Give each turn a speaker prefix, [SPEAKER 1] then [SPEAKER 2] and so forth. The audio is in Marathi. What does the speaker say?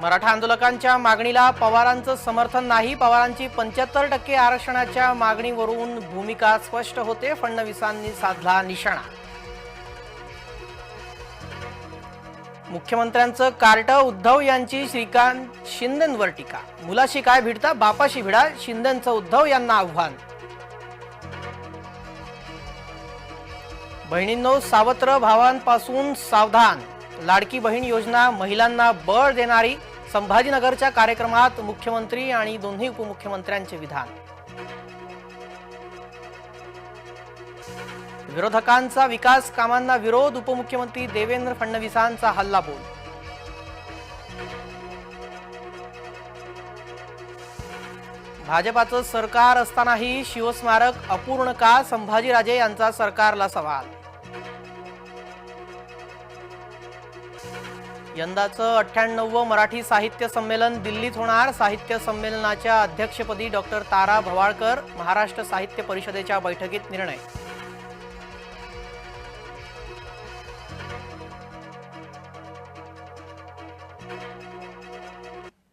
[SPEAKER 1] मराठा आंदोलकांच्या मागणीला पवारांचं समर्थन नाही. पवारांची पंच्याहत्तर टक्के आरक्षणाच्या मागणीवरून भूमिका स्पष्ट होते. फडणवीसांनी साधला निशाणा. मुख्यमंत्र्यांचं कार्ट उद्धव यांची श्रीकांत शिंदेंवर टीका. मुलाशी काय भिडता बापाशी भिडा शिंदेंचं उद्धव यांना आव्हान. बहिणींनो सावत्र भावांपासून सावधान. लाडकी बहीण योजना महिलांना बळ देणारी संभाजीनगरच्या कार्यक्रमात मुख्यमंत्री आणि दोन्ही उपमुख्यमंत्र्यांचे विधान. विरोधकांचा विकास कामांना विरोध उपमुख्यमंत्री देवेंद्र फडणवीसांचा हल्लाबोल. भाजपाचं सरकार असतानाही शिवस्मारक अपूर्ण का? संभाजीराजे यांचा सरकारला सवाल. यंदाचं अठ्ठ्याण्णव मराठी साहित्य संमेलन दिल्लीत होणार. साहित्य संमेलनाच्या अध्यक्षपदी डॉक्टर तारा भवाळकर महाराष्ट्र साहित्य परिषदेच्या बैठकीत निर्णय